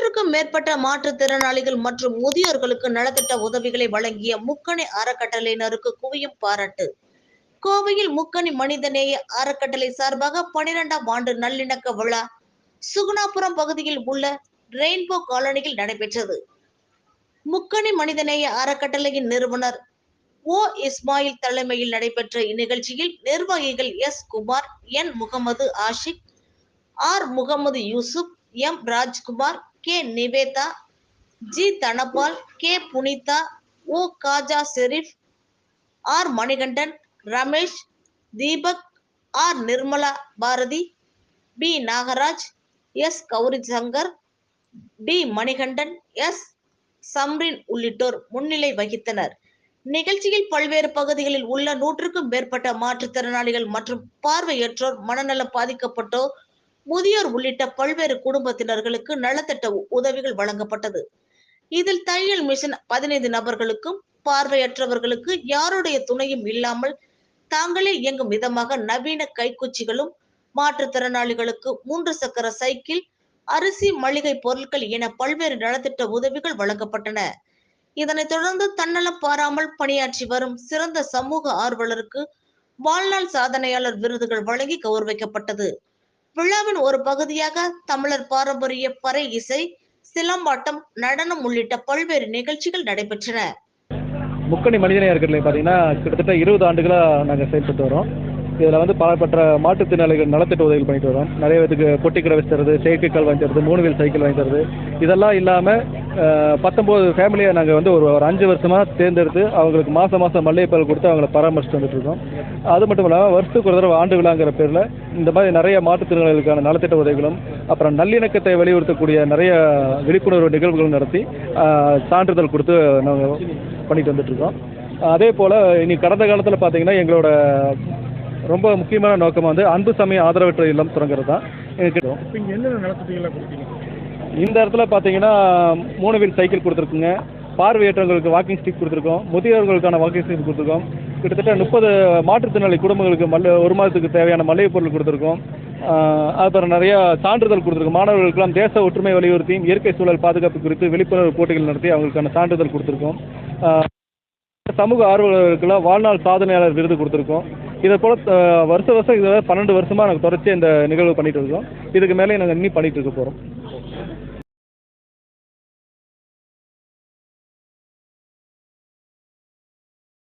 நூற்றுக்கும் மேற்பட்ட மாற்றுத்திறனாளிகள் மற்றும் முதியோர்களுக்கு நலத்திட்ட உதவிகளை வழங்கிய முக்கணி அறக்கட்டளையினருக்கு குவியும் பாராட்டு. கோவையில் முக்கணி மனிதநேய அறக்கட்டளை சார்பாக பனிரெண்டாம் ஆண்டு நல்லிணக்க விழா சுகுணாபுரம் பகுதியில் உள்ள ரெயின்போ காலனியில் நடைபெற்றது. முக்கணி மனிதநேய அறக்கட்டளையின் நிறுவனர் ஓ. இஸ்மாயில் தலைமையில் நடைபெற்ற இந்நிகழ்ச்சியில் நிர்வாகிகள் S. Kumar N. Mohammed Ashiq R. Mohammed Yusuf M. Rajkumar K Nivetha G Dhanapal K Punitha O Khaja Sharif R Manikandan Ramesh Deepak R Nirmala Bharathi P Nagaraj S Gowri Shankar T Manikandan S Samrin உள்ளிட்டோர் முன்னிலை வகித்தனர். நிகழ்ச்சியில் பல்வேறு பகுதிகளில் உள்ள நூற்றுக்கும் மேற்பட்ட மாற்றுத்திறனாளிகள் மற்றும் பார்வையற்றோர் மனநலம் பாதிக்கப்பட்டோர் முதியோர் உள்ளிட்ட பல்வேறு குடும்பத்தினர்களுக்கு நலத்திட்ட உதவிகள் வழங்கப்பட்டது. இதில் தையல் மிஷன் பதினைந்து நபர்களுக்கும் பார்வையற்றவர்களுக்கு யாருடைய துணையும் இல்லாமல் தாங்களே இயங்கும் விதமாக நவீன கைக்குச்சிகளும் மாற்றுத்திறனாளிகளுக்கு மூன்று சக்கர சைக்கிள் அரிசி மளிகை பொருட்கள் என பல்வேறு நலத்திட்ட உதவிகள் வழங்கப்பட்டன. இதனைத் தொடர்ந்து தன்னலம் பாராமல் பணியாற்றி வரும் சிறந்த சமூக ஆர்வலருக்கு வாழ்நாள் சாதனையாளர் விருதுகள் வழங்கி கௌரவிக்கப்பட்டது. விழாவின் ஒரு பகுதியாக தமிழர் பாரம்பரிய பறை இசை சிலம்பாட்டம் நடனம் உள்ளிட்ட பல்வேறு நிகழ்ச்சிகள் நடைபெற்றன. முக்கணி மனிதனையா இருக்கிறதுல பார்த்தீங்கன்னா கிட்டத்தட்ட இருபது ஆண்டுகளாக நாங்கள் செயல்பட்டு வரோம். இதில் வந்து பலப்பட்ட மாற்றுத்திறனாளிகள் நலத்திட்ட உதவிகள் பண்ணிட்டு வரோம். நிறைய பேருக்கு பொட்டி கடை வச்சு தருது செயற்கைக்கால் வாங்கி தருது மூணு வீல் சைக்கிள் வாங்கி தருது இதெல்லாம் இல்லாமல் பத்தொம்போது ஃபேமிலியை நாங்கள் வந்து ஒரு ஒரு அஞ்சு வருஷமாக தேர்ந்தெடுத்து அவங்களுக்கு மாதம் மாதம் மல்லிகைப்பால் கொடுத்து அவங்கள பராமரிச்சுட்டு வந்துட்டு இருக்கோம் அது மட்டும் இல்லாமல் வருஷத்துக்கு ஒரு தடவை ஆண்டு விழாங்கிற பேரில் இந்த மாதிரி நிறைய மாற்றுத்திறனாளிகளுக்கான நலத்திட்ட உதவிகளும் அப்புறம் நல்லிணக்கத்தை வலியுறுத்தக்கூடிய நிறைய விழிப்புணர்வு நிகழ்வுகளும் நடத்தி சான்றிதழ் கொடுத்து நாங்கள் பண்ணிட்டு வந்துட்டு இருக்கோம் அதே போல் இனி கடந்த காலத்தில் பார்த்தீங்கன்னா எங்களோட ரொம்ப முக்கியமான நோக்கம் வந்து அன்பு சமய ஆதரவற்ற இல்லம் தொடங்குறது தான் எங்களுக்கு இப்போ இங்கே என்னென்ன நலத்திட்டங்கள்லாம் கொடுத்தீங்க இந்த இடத்துல பார்த்தீங்கன்னா மூணு வீல் சைக்கிள் கொடுத்துருக்குங்க. பார்வையற்றவங்களுக்கு வாக்கிங் ஸ்டிக் கொடுத்துருக்கோம். முதியோர்களுக்கான வாக்கிங் ஸ்டிக் கொடுத்துருக்கோம். கிட்டத்தட்ட முப்பது மாற்றுத்திறனாளி குடும்பங்களுக்கு மல்ல ஒரு மாதத்துக்கு தேவையான மளிகை பொருள் கொடுத்துருக்கோம். அப்புறம் நிறைய சான்றிதழ் கொடுத்துருக்கோம். மாணவர்களுக்கெல்லாம் தேச ஒற்றுமை வலியுறுத்தியும் இயற்கை சூழல் பாதுகாப்பு குறித்து விழிப்புணர்வு போட்டிகள் நடத்தி அவங்களுக்கான சான்றிதழ் கொடுத்துருக்கோம். சமூக ஆர்வலர்களுக்கெல்லாம் வாழ்நாள் சாதனையாளர் விருது கொடுத்துருக்கோம். இதை போல் வருஷ வருஷம் இதை பன்னெண்டு வருஷமாக நாங்கள் தொடர்ச்சி இந்த நிகழ்வு பண்ணிட்டு இருக்கோம். இதுக்கு மேலே நாங்கள் இன்னும் பண்ணிட்டு இருக்க போகிறோம்